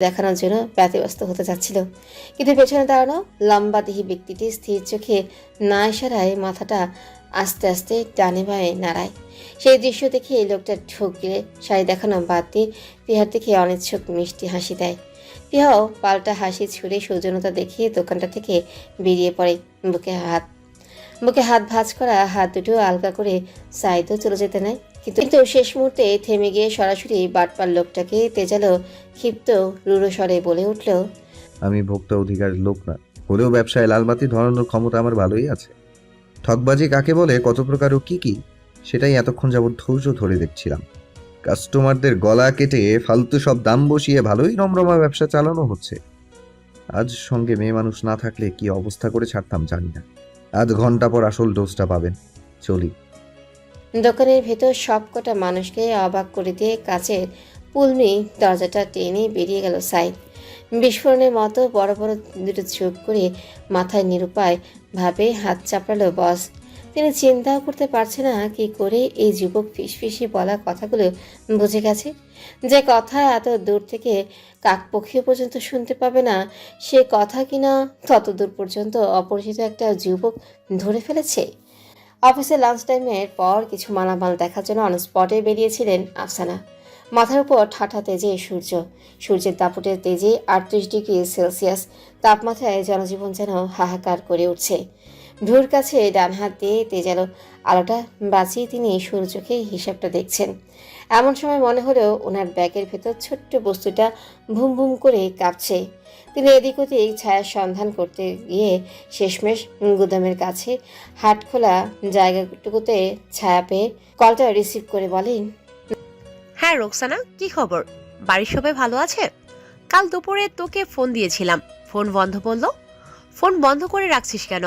দেখানোর জন্য ব্যতিব্যস্ত হতে যাচ্ছিল কিন্তু পেছনে দাঁড়ানো লম্বা দেহি ব্যক্তিটি স্থির চোখে না ইশারায় মাথাটা আস্তে আস্তে টানে বায়ে নাড়ায়। সেই দৃশ্য দেখে এই লোকটা ঢোক শাড়ি দেখানো বাদ দিয়ে পিহার দেখে অনিচ্ছুক মিষ্টি হাসি দেয়। পিহাও পাল্টা হাসি ছুড়ে সৌজন্যতা দেখিয়ে দোকানটা থেকে বেরিয়ে পড়ে বুকে হাত। বুকে হাত ভাঁজ করা হাত দুটো আলগা করে সাইদও চলে যেতে নেয়। কিন্তু শেষ মুহূর্তে থেমে গিয়ে সরাসরি বাটপার লোকটাকে তেজালো ক্ষিপ্ত রুড়ো স্বরে বলে উঠল আমি ভোক্তা অধিকার লোক না হলেও ব্যবসায় লালবাতি ধরানোর ক্ষমতা আমার ভালোই আছে। ঠকবাজি কাকে বলে কত প্রকার ও কি কি সেটাই এতক্ষণ যাবৎ ধৈর্য ধরে দেখছিলাম। কাস্টমারদের গলা কেটে ফালতু সব দাম বসিয়ে ভালোই রমরমা ব্যবসা চালানো হচ্ছে। আজ সঙ্গে মেয়ে মানুষ না থাকলে কি অবস্থা করে ছাড়তাম জানি না। আধ ঘণ্টা পর আসল ডোজটা পাবেন। চলি। দোকানের ভেতর সবকটা মানুষকে অবাক করে দিয়ে কাচের পুলমি দরজাটা টেনে বেরিয়ে গেল সাইড বিস্ফোরণের মতো বড় বড় দুটো চোখ করে মাথায় নিরুপায় ভাবে হাত চাপড়ালো বস। তিনি চিন্তাও করতে পারছে না কি করে এই যুবক ফিসফিসি বলা কথাগুলো বুঝে গেছে। যে কথা এত দূর থেকে কাকপক্ষীয় পর্যন্ত শুনতে পাবে না, সে কথা কিনা তত দূর পর্যন্ত অপরিচিত একটা যুবক ধরে ফেলেছে? অফিসে লাঞ্চ টাইমের পর কিছু মালামাল দেখার জন্য অন স্পটে বেরিয়েছিলেন আফসানা। মাথার উপর ঠাঠা তেজে সূর্য। সূর্যের দাপটের তেজে আটত্রিশ ডিগ্রি সেলসিয়াস তাপমাত্রায় জনজীবন যেন হাহাকার করে উঠছে। ভ্রুর কাছে ডান হাত দিয়ে তেজালো আলোটা বাঁচিয়ে তিনি সরু চোখে হিসাবটা দেখছেন। এমন সময় মনে হলেও ওনার ব্যাগের ভেতর ছোট্ট বস্তুটা ভুম ভুম করে কাঁপছে। তিনি এদিক ওদিক এই ছায়ার সন্ধান করতে গিয়ে শেষমেশ গুদামের কাছে হাট খোলা জায়গাটুকুতে ছায়া পেয়ে কলটা রিসিভ করে বলেন হ্যাঁ রোকসানা কি খবর? বাড়ির সবাই ভালো আছে? কাল দুপুরে তোকে ফোন দিয়েছিলাম। ফোন বন্ধ বলল ফোন বন্ধ করে রাখছিস কেন?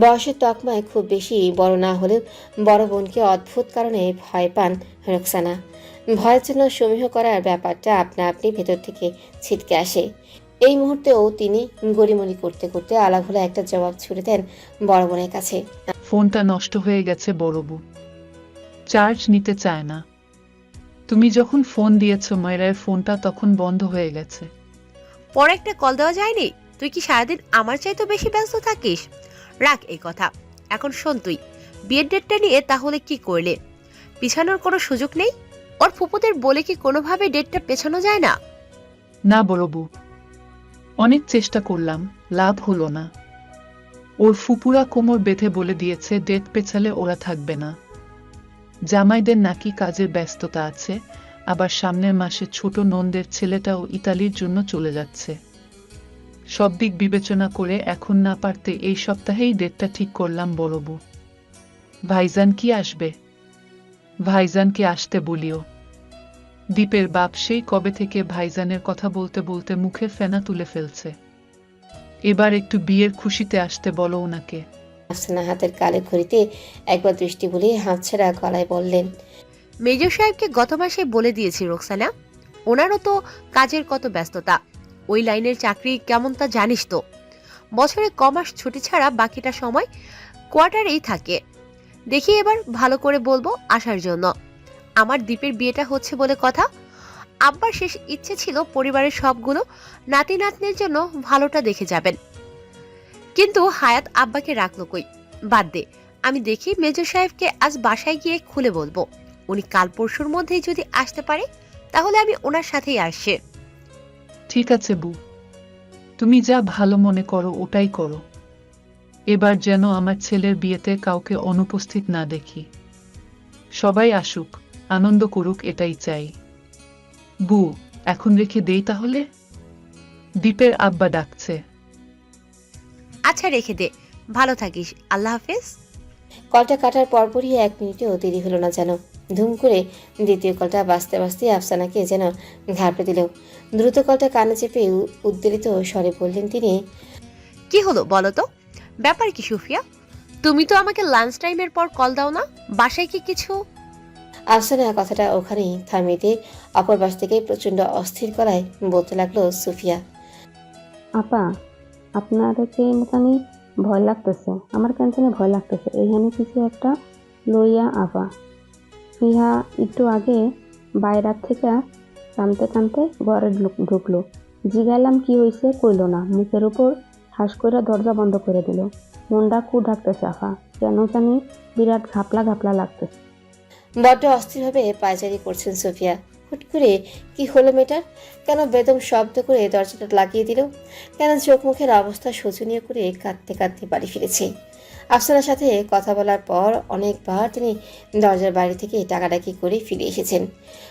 বয়সের তকমায় খুব বেশি বড় না হলেও বড় বোনকে অদ্ভুত কারণে ভয় পান রোকসানা। ভয়ের জন্য সমীহ করার ব্যাপারটা আপনা আপনি ভেতর থেকে ছিটকে আসে। এই মুহূর্তেও তিনি গড়িমড়ি করতে করতে আলাঘোলা একটা জবাব ছুড়ে দেন বড় বোনের কাছে। ফোনটা নষ্ট হয়ে গেছে বড়বু চার্জ নিতে চায় না। তুমি যখন ফোন দিয়েছ ময়রার ফোনটা তখন বন্ধ হয়ে গেছে। পরে একটা কল দেওয়া যায়নি? তুই কি সারাদিন আমার চাইতে বেশি ব্যস্ত থাকিস? রাখ এই কথা। এখন শোন তুই। বিয়ের ডেটটা নিয়ে তাহলে কি করলে? পিছানোর কোনো সুযোগ নেই? ওর ফুপুদের বলে কি কোনোভাবে ডেটটা পেছানো যায় না? না বড়বু অনেক চেষ্টা করলাম, লাভ হলো না। ওর ফুপুরা কোমর বেঁধে বলে দিয়েছে, ডেট পেছালে ওরা থাকবে না। জামাইদের নাকি কাজের ব্যস্ততা আছে, আবার সামনের মাসে ছোট নন্দের ছেলেটাও ইতালির জন্য চলে যাচ্ছে। সব দিক বিবেচনা করে এখন না পারতে এই সপ্তাহেই ডেটটা ঠিক করলাম বড়বু। ভাইজান কি আসবে? ভাইজানকে আসতে বলিও। দ্বীপের বাপ সেই কবে থেকে ভাইজানের কথা বলতে বলতে মুখে ফেনা তুলে ফেলছে। এবার একটু বিয়ের খুশিতে আসতে বলো ওনাকে। আফসানা হাতের কালে ঘড়িতে একবার দৃষ্টি বুলিয়ে হাত ছেড়া গলায় বললেন মেজর সাহেবকে গত মাসে বলে দিয়েছি রোকসানা। ওনারও তো কাজের কত ব্যস্ততা। ওই লাইনের চাকরি কেমন তা জানিস তো। বছরে কমাস ছুটি ছাড়া বাকিটা সময় কোয়ার্টারেই থাকে। দেখি এবার ভালো করে বলব আসার জন্য। আমার দ্বীপের বিয়েটা হচ্ছে বলে কথা। আব্বার শেষ ইচ্ছে ছিল পরিবারের সবগুলো নাতি নাতনির জন্য ভালোটা দেখে যাবেন। কিন্তু হায়াত আব্বাকে রাখল কই? বাদ দে, আমি দেখি মেজর সাহেবকে আজ বাসায় গিয়ে খুলে বলব। উনি কাল পরশুর মধ্যেই যদি আসতে পারে, তাহলে আমি ওনার সাথেই আসছে। ঠিক আছে বু। তুমি যা ভালো মনে করো, ওটাই করো। এবার যেন আমার ছেলের বিয়েতে কাউকে অনুপস্থিত না দেখি। সবাই আসুক। আনন্দ করুক এটাই চাই। বু এখন রেখে দেই তাহলে? দ্বীপের আব্বা ডাকছে। আচ্ছা রেখে দে। ভালো থাকিস। আল্লাহ হাফেজ। কলটা কাটার পরপরই এক মিনিটেও দেরি হলো না যেন। ধুম করে দ্বিতীয় কলটা বাঁচতে বাঁচতে আফসানাকে যেন ঘাপড়ে দিল। দ্রুত কলটা কানে চেপে উ- উদ্বেলিত স্বরে বললেন তিনি কি হলো বলো তো? ব্যাপার কি সুফিয়া? তুমি তো আমাকে লাঞ্চ টাইমের পর কল দাও না। বাসায় কি কিছু আফসানা কথাটা ওখানেই থামিয়ে দিয়ে অপর পাশ থেকে প্রচণ্ড অস্থির করায় বলতে লাগল সুফিয়া। আপা আপনাদেরকে মতানি ভয় লাগতেছে। আমার কেন ভয় লাগতেছে। এইখানে কিছু একটা লইয়া আপা। ইহা একটু আগে বাইরার থেকে টানতে টানতে ঘরে ঢুকলো। জিগাইলাম, কি হয়েছে কইল না। মুখের উপর ঠাস করে দরজা বন্ধ করে দিল। মনটা কু ডাকতেছে আফা কেন জানি বিরাট ঘাপলা ঘাপলা লাগতেছে। বড্ড অস্থিরভাবে পায়চারি করছেন সোফিয়া। হুট করে কি হলো মেটার কেন বেদম শব্দ করে দরজাটা লাগিয়ে দিল? কেন চোখ মুখের অবস্থা শোচনীয় করে কাঁদতে কাঁদতে বাড়ি ফিরেছে? আফসানার সাথে কথা বলার পর অনেকবার তিনি দরজার বাড়ি থেকে টাকাটাকি করে ফিরে এসেছেন।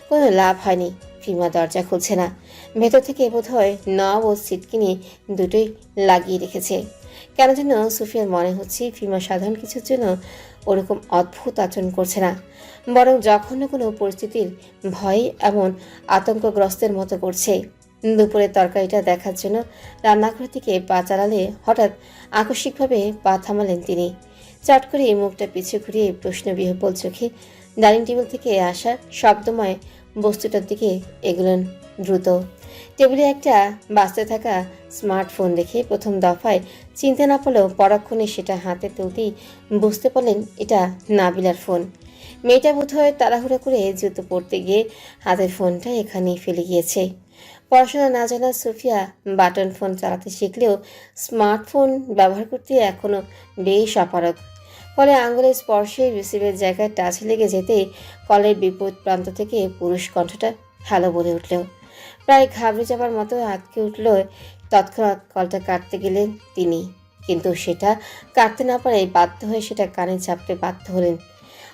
কোনো লাভ হয়নি ফিমা দরজা খুলছে না। ভেতর থেকে বোধহয় নব ও সিটকিনি দুটোই লাগিয়ে রেখেছে। কেন যেন সুফিয়ার মনে হচ্ছে ফিমা সাধারণ কিছুর জন্য ওরকম অদ্ভুত আচরণ করছে না। বরং জঘন্য কোনো পরিস্থিতির ভয় এমন আতঙ্কগ্রস্তের মতো করছে। দুপুরের তরকারিটা দেখার জন্য রান্নাঘর থেকে পা চালালে হঠাৎ আকস্মিকভাবে পা থামালেন তিনি। চট করে মুখটা পিছু ঘুরিয়ে প্রশ্ন বিহবল চোখে ডাইনিং টেবিল থেকে আসা শব্দময় বস্তুটার দিকে এগুলেন দ্রুত। টেবিলে একটা বাঁচতে থাকা স্মার্টফোন দেখে প্রথম দফায় চিনতে না পারলেও পরক্ষণে সেটা হাতে তুলতেই বুঝতে পারলেন এটা নাবিলার ফোন। মেয়েটা বোধহয় তাড়াহুড়া করে জুতো পরতে গিয়ে হাতের ফোনটা এখানেই ফেলে গিয়েছে। পড়াশোনা না জানা সুফিয়া বাটন ফোন চালাতে শিখলেও স্মার্টফোন ব্যবহার করতে এখনও বেশ অপারগ। ফলে আঙুলের স্পর্শে রিসিভের জায়গায় টাচ লেগে যেতেই কলের বিপরীত প্রান্ত থেকে পুরুষ কণ্ঠটা হ্যালো বলে উঠল। প্রায় ঘাবড়ে যাবার মতো আটকে উঠল তৎক্ষণাৎ কলটা কাটতে গেলেন তিনি। কিন্তু সেটা কাটতে না পারে বাধ্য হয়ে সেটা কানে চাপতে বাধ্য হলেন।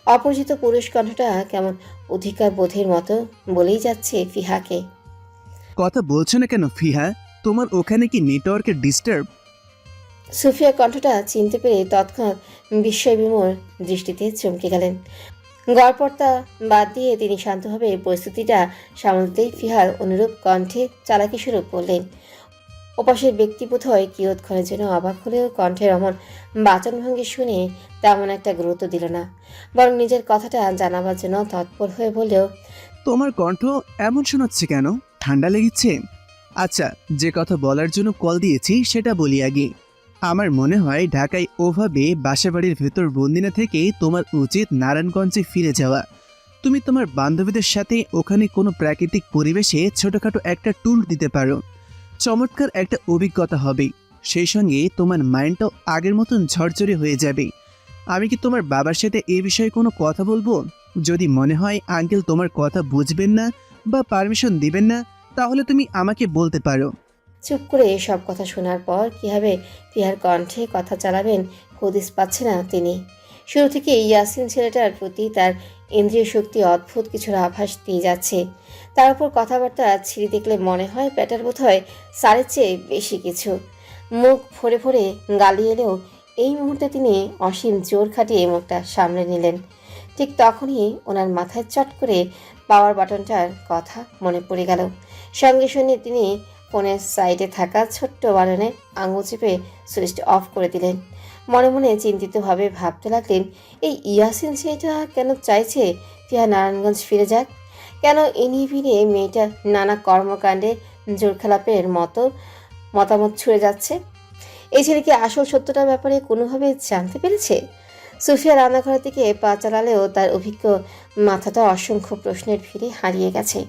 অপরিচিত পুরুষ কণ্ঠটা কেমন অধিকার বোধের মতো বলেই যাচ্ছে ফিহাকে। কথা বলছো না কেন ফিহা? তোমার ওখানে কি নেটওয়ার্কের ডিস্টার্ব? সুফিয়া কণ্ঠটা চিনতে পেরে তৎক্ষণাৎ বিস্ময় বিমোর দৃষ্টিতে চমকে গেলেন। গড়পড়তা বাদ দিয়ে তিনি শান্তভাবে পরিস্থিতিটা সামলাতেই ফিহার অনুরূপ কণ্ঠে চালাকি শুরু করলেন। ওপাশের ব্যক্তি বোধহয় কিয়ৎক্ষণের জন্য অবাক হলেও কণ্ঠের অমন বাচনভঙ্গি শুনে তেমন একটা গুরুত্ব দিল না। বরং নিজের কথাটা জানাবার জন্য তৎপর হয়ে বললেও, তোমার কণ্ঠ এমন শোনাচ্ছে কেন? ঠান্ডা লেগেছে? আচ্ছা যে কথা বলার জন্য কল দিয়েছি সেটা বলি আগে। আমার মনে হয় ঢাকায় ওভাবে বাসাবাড়ির ভেতর বন্দিনা থেকে তোমার উচিত নারায়ণগঞ্জে ফিরে যাওয়া। তুমি তোমার বান্ধবীদের সাথে ওখানে কোনো প্রাকৃতিক পরিবেশে ছোটোখাটো একটা ট্যুর দিতে পারো। চমৎকার একটা অভিজ্ঞতা হবে। সেই সঙ্গে তোমার মাইন্ডটাও আগের মতন ঝরঝরে হয়ে যাবে। আমি কি তোমার বাবার সাথে এ বিষয়ে কোনো কথা বলব? যদি মনে হয় আঙ্কেল তোমার কথা বুঝবেন না বা পারমিশন দিবেন না, তাহলে তুমি আমাকে বলতে পারো। চুপ করে সব কথা শোনার পর কীভাবে ফিহার কণ্ঠে কথা চালাবেন হদিস পাচ্ছে না তিনি। শুরু থেকে ইয়াসিন ছেলেটার প্রতি তার ইন্দ্রিয় শক্তি অদ্ভুত কিছুর আভাস দিয়ে যাচ্ছে। তার উপর কথাবার্তা ছিঁড়ে দেখলে মনে হয় প্যাটার বোধ হয় সারের চেয়ে বেশি কিছু। মুখ ভরে ভরে গালি এলেও এই মুহূর্তে তিনি অসীম জোর খাটিয়ে মুখটা সামলে নিলেন। ঠিক তখনই ওনার মাথায় চট করে পাওয়ার বাটনটার কথা মনে পড়ে গেল। সঙ্গে সঙ্গে তিনি ফোনের সাইডে থাকা ছোট্ট বাটনে আঙুল চেপে সুইচটা অফ করে দিলেন। মনে মনে চিন্তিতভাবে ভাবতে লাগলেন, এই ইয়াসিন ছেলেটা কেন চাইছে ফিয়া নারায়ণগঞ্জ ফিরে যাক? কেন ইনি ফিরে মেয়েটার নানা কর্মকাণ্ডে জোরখেলাপের মতো মতামত ছুড়ে যাচ্ছে? এই ছেলে কি আসল সত্যটার ব্যাপারে কোনোভাবে জানতে পেরেছে? সুফিয়া রান্নাঘরের দিকে পা চালালেও তার অভিজ্ঞ মাথাটা অসংখ্য প্রশ্নের ভিড়ে হারিয়ে গেছে।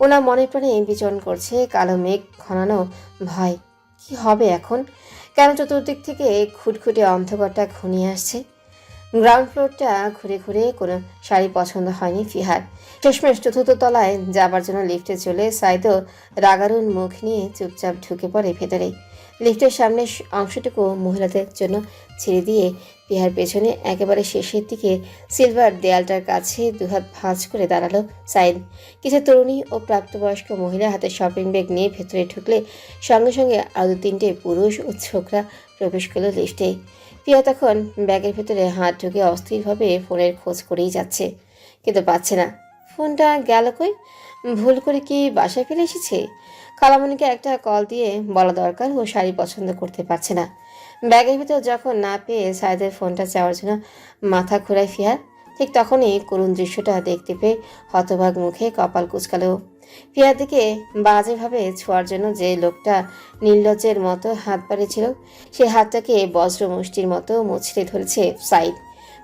ওনার মনে প্রাণে বিচরণ করছে কালো মেঘ, ঘনানো ভয়। কি হবে এখন? কেন চতুর্দিক থেকে খুটখুটে অন্ধকারটা ঘনিয়ে আসছে? গ্রাউন্ড ফ্লোরটা ঘুরে ঘুরে কোনো শাড়ি পছন্দ হয়নি ফিহার। শেষমেশ চতুর্থ তলায় যাবার জন্য লিফটে চলে সাইদও রাগারুন মুখ নিয়ে চুপচাপ ঢুকে পড়ে ভেতরে। লিফটের সামনের অংশটুকু মহিলাদের জন্য ছেড়ে দিয়ে পিহার পেছনে একেবারে শেষের দিকে সিলভার দেয়ালটার কাছে দুহাত ভাঁজ করে দাঁড়াল সাইদ। কিছু তরুণী ও প্রাপ্তবয়স্ক মহিলা হাতে শপিং ব্যাগ নিয়ে ভেতরে ঢুকলে সঙ্গে সঙ্গে আরও তিনটে পুরুষ ও ছোকরা প্রবেশ করল লিফটে। পিয়া তখন ব্যাগের ভেতরে হাত ঢুকে অস্থিরভাবে ফোনের খোঁজ করেই যাচ্ছে, কিন্তু পাচ্ছে না। ফোনটা গেল কই? ভুল করে কি বাসায় ফেলে এসেছে? খালামণিকে একটা কল দিয়ে বলা দরকার ও শাড়ি পছন্দ করতে পারছে না। ব্যাগের ভিতর যখন না পেয়ে সাইদের ফোনটা চাওয়ার জন্য মাথা ঘোরায় ফিয়ার, ঠিক তখনই করুণ দৃশ্যটা দেখতে পেয়ে হতভাগ মুখে কপাল কুচকালো বাজে বাজেভাবে ছোঁয়ার জন্য যে লোকটা নির্লজ্জের মতো হাত পাড়েছিল সে হাতটাকে বজ্র মুষ্টির মতো মুছড়ে ধরেছে সাইদ।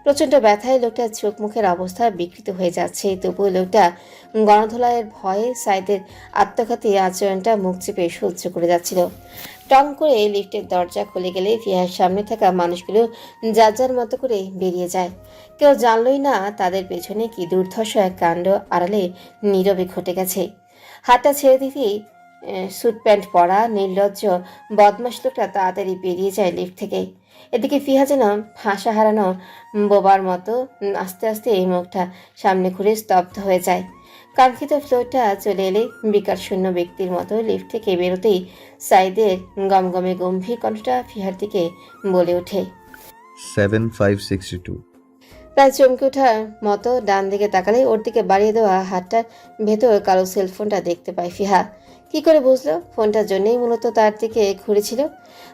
প্রচণ্ড ব্যথায় লোকটা চোখ মুখের অবস্থা বিকৃত হয়ে যাচ্ছে। তবুও লোকটা গণধোলাইয়ের ভয়ে সাইদের আত্মঘাতী আচরণটা মুখ চেপে সহ্য করে যাচ্ছিল। টং করে লিফটের দরজা খুলে গেলে ফিহার সামনে থাকা মানুষগুলো যার যার মতো করে বেরিয়ে যায়। কেউ জানলই না তাদের পেছনে কি দুর্ধর্ষ এক কাণ্ড আড়ালে নীরবে ঘটে গেছে। হাতটা ছেড়ে দিতেই স্যুট প্যান্ট পরা, নির্লজ্জ বদমাস লোকটা তাড়াতাড়ি বেরিয়ে যায় লিফট থেকে। এদিকে ফিহা যেন ভাষা হারানো বোবার মতো আস্তে আস্তে এই মুখটা সামনে ঘুরে স্তব্ধ হয়ে যায়। কাঙ্ক্ষিত ফ্লোরটা চলে এলে বিকার শূন্য ব্যক্তির মতো লিফট থেকে বেরোতেই সাইদের গমগমে গম্ভীর কণ্ঠটা ফিহার দিকে বলে ওঠে। Seven five sixty two. প্রায় চমকে ওঠার মতো ডান দিকে তাকালে ওর দিকে বাড়িয়ে দেওয়া হাতটার ভেতর কালো সেলফোনটা দেখতে পায় ফিহা। কি করে বুঝলো? ফোনটার জন্যই মূলত তার দিকে ঘুরেছিল।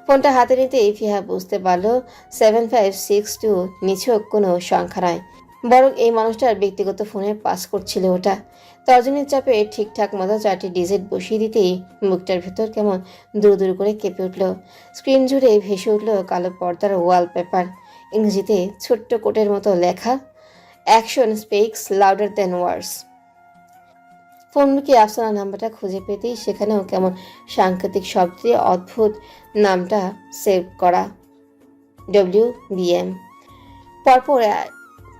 ফোনটা হাতে নিতেই ফিহা বুঝতে পারল সেভেন ফাইভ সিক্স টু নিছক কোনো সংখ্যা নয়। বরং এই মানুষটার ব্যক্তিগত ফোনে পাস করছিল ওটা। তর্জনীর চাপে ঠিকঠাক মতো চারটি ডিজিট বসিয়ে দিতেই মুখটার ভেতর কেমন দূর দূর করে কেঁপে উঠল। স্ক্রিন জুড়ে ভেসে উঠল কালো পর্দার ওয়ালপেপার ইংরেজিতে ছোট্ট কোটের মতো লেখা action speaks louder than words ফোনকে Afsana নাম্বারটা খুঁজে পেতেই সেখানেও কেমন সাংকেতিক শব্দে অদ্ভুত নামটা সেভ করা। ডব্লিউ বিএম পরপর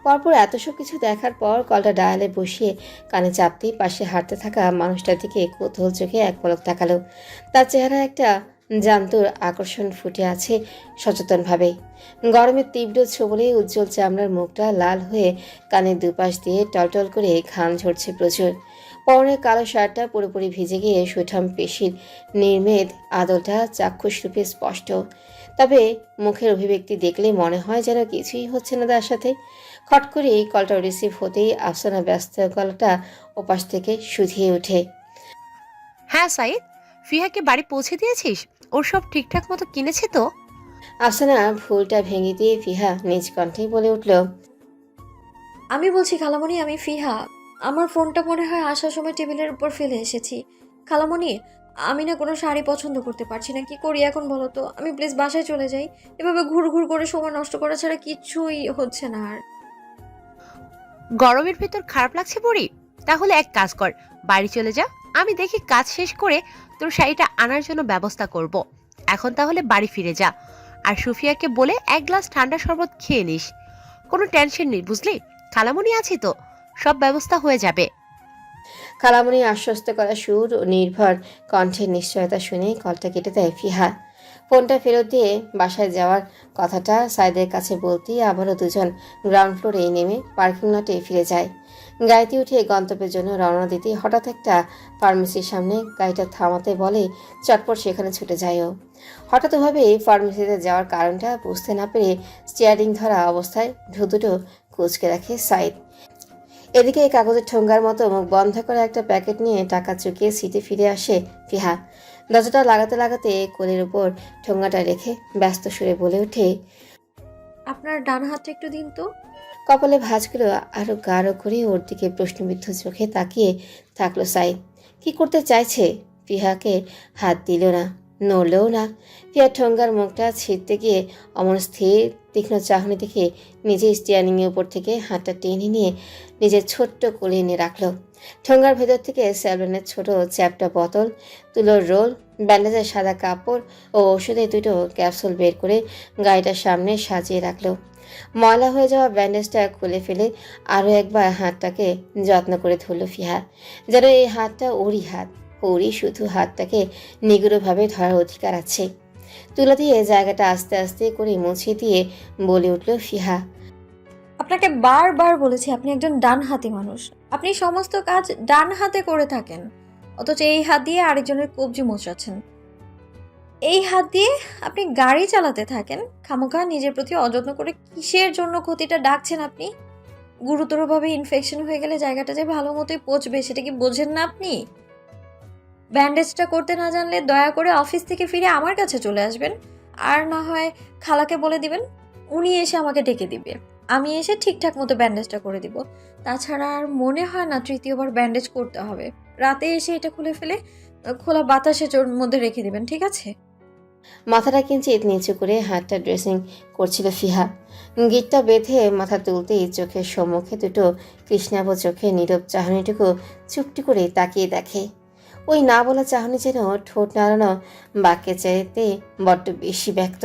পরপর এত সব কিছু দেখার পর কলটা ডায়ালে বসিয়ে কানে চাপতেই পাশে হাঁটতে থাকা মানুষটার দিকে কৌতূহল চোখে এক পলক তাকালো। তার চেহারা একটা জান্তুর আকর্ষণ ফুটে আছে সচেতনভাবে। গরমের তীব্র ছোবলে উজ্জ্বল চামড়ার মুখটা লাল হয়ে কানের দুপাশ দিয়ে টলটল করে ঘাম ঝরছে প্রচুর। পরনের কালো শার্টটা পুরোপুরি ভিজে গিয়ে সুঠাম পেশির নির্মেদ আদলটা চাক্ষুষ রূপে স্পষ্ট। তবে মুখের অভিব্যক্তি দেখলে মনে হয় যেন কিছুই হচ্ছে না তার সাথে। খট করে কলটা রিসিভ হতেই আফসানা ব্যস্ত গলাটা ওপাশ থেকে শুধিয়ে ওঠে। হ্যাঁ সাইদ ফিহাকে বাড়ি পৌঁছে দিয়েছিস? ওর সব ঠিকঠাক মতো কিনেছে তো? আফসানা ভুলটা ভেঙে দিয়ে ফিহা নিজ কণ্ঠেই বলে উঠল আমি বলছি খালামণি আমি ফিহা। আমার ফোনটা মনে হয় আসার সময় টেবিলের উপর ফেলে এসেছি। খালামণি, আমি না কোনো শাড়ি পছন্দ করতে পারছি না। কি করি এখন বলো তো? আমি প্লিজ বাসায় চলে যাই। এভাবে ঘুর ঘুর করে সময় নষ্ট করা ছাড়া কিচ্ছুই হচ্ছে না আর। গরমের ভেতর খারাপ লাগছে পড়ি তাহলে এক কাজ কর, বাড়ি চলে যা। আমি দেখি কাজ শেষ করে তোর শাড়িটা আনার জন্য ব্যবস্থা করব। এখন তাহলে বাড়ি ফিরে যা। আর সুফিয়াকে বলে এক গ্লাস ঠান্ডা শরবত খেয়ে নিস। কোনো টেনশন নেই, বুঝলি? খালামুনি আছি তো। সব ব্যবস্থা হয়ে যাবে। খালামণি আশ্বস্ত করা সুর ও নির্ভর কণ্ঠের নিশ্চয়তা শুনে কলটা কেটে দেয় ফিহা। ফোনটা ফেরত দিয়ে বাসায় যাওয়ার কথাটা সাইদের কাছে বলতেই আবারও দুজন গ্রাউন্ড ফ্লোরে নেমে পার্কিং লটে ফিরে যায়। গাড়িতে উঠে গন্তব্যের জন্য রওনা দিতে হঠাৎ একটা ফার্মেসির সামনে গাড়িটা থামাতে বলে চটপট সেখানে ছুটে যায় ও। হঠাৎ ফার্মেসিতে যাওয়ার কারণটা বুঝতে না পেরে স্টিয়ারিং ধরা অবস্থায় ভ্রু দুটো কুচকে রাখে সাইদ। এদিকে এই কাগজের ঠোঙ্গার মতো মুখ বন্ধ করে একটা প্যাকেট নিয়ে টাকা চুকিয়ে সিটে ফিরে আসে ফিহা। দরজাটা লাগাতে লাগাতে কোলের উপর ঠোঙ্গাটা রেখে ব্যস্ত সুরে বলে ওঠে আপনার ডান হাতটা একটু দিন তো। কপালে ভাঁজগুলো আরও গাঢ় করে ওর দিকে প্রশ্নবিদ্ধ চোখে তাকিয়ে থাকল সাইদ কি করতে চাইছে? ফিহাকে হাত দিল না। নড়লেও না। ফিহার ঠোঙ্গার মুখটা ছিঁড়তে গিয়ে অমন স্থির, তীক্ষ্ণ চাহনি দেখে নিজে স্টিয়ারিংয়ের উপর থেকে হাতটা টেনে নিয়ে নিজের ছোট্ট কোলে এনে রাখল। ঠোঙ্গার ভেতর থেকে স্যালনের ছোট চ্যাপটা বোতল তুলোর রোল, ব্যান্ডেজের সাদা কাপড় ও ওষুধের দুটো ক্যাপসুল বের করে গাড়িটার সামনে সাজিয়ে রাখল। ময়লা হয়ে যাওয়া ব্যান্ডেজটা খুলে ফেলে আরও একবার হাতটাকে যত্ন করে ধরল ফিহা যেন এই হাতটা ওরই হাত। ওরই শুধু হাতটাকে নিগুড়ভাবে ধরার অধিকার আছে। তুলে দিয়ে জায়গাটা আস্তে আস্তে করে মুছিয়ে দিয়ে বলে উঠল, ফিহা। আপনাকে বারবার বলেছি, আপনি একজন ডান হাতি মানুষ। আপনি সমস্ত কাজ ডান হাতে করে থাকেন। অথচ এই হাত দিয়ে আরেকজনের কবজি মোচাচ্ছেন এই হাত দিয়ে আপনি গাড়ি চালাতে থাকেন। খামোখা, নিজের প্রতি অযত্ন করে কিসের জন্য ক্ষতিটা ডাকছেন আপনি? গুরুতরভাবে ইনফেকশন হয়ে গেলে জায়গাটা যে ভালো মতোই পচবে, সেটা কি বোঝেন না আপনি? ব্যান্ডেজটা করতে না জানলে দয়া করে অফিস থেকে ফিরে আমার কাছে চলে আসবেন। আর না হয় খালাকে বলে দিবেন, উনি এসে আমাকে ডেকে দিবে। আমি এসে ঠিকঠাক মতো ব্যান্ডেজটা করে দিব। তাছাড়া আর মনে হয় না তৃতীয়বার ব্যান্ডেজ করতে হবে। রাতে এসে এটা খুলে ফেলে, খোলা বাতাসে চোর মধ্যে রেখে দিবেন, ঠিক আছে? মাথাটা কিঞ্চিত নিচু করে হাতটা ড্রেসিং করছিল ফিহা। গিটটা বেঁধে মাথা তুলতেই চোখের সম্মুখে দুটো কৃষ্ণাব চোখে নীরব চাহনিটুকু চুপটি করে তাকিয়ে দেখে। ওই না বলা চাহনি যেন ঠোঁট নাড়ানো বাক্যে চাইতে বড্ড বেশি ব্যক্ত।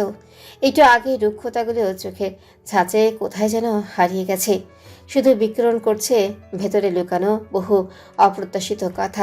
একটু আগে রুক্ষতাগুলো চোখের ছাঁচে কোথায় যেন হারিয়ে গেছে। শুধু বিকিরণ করছে ভেতরে লুকানো বহু অপ্রত্যাশিত কথা।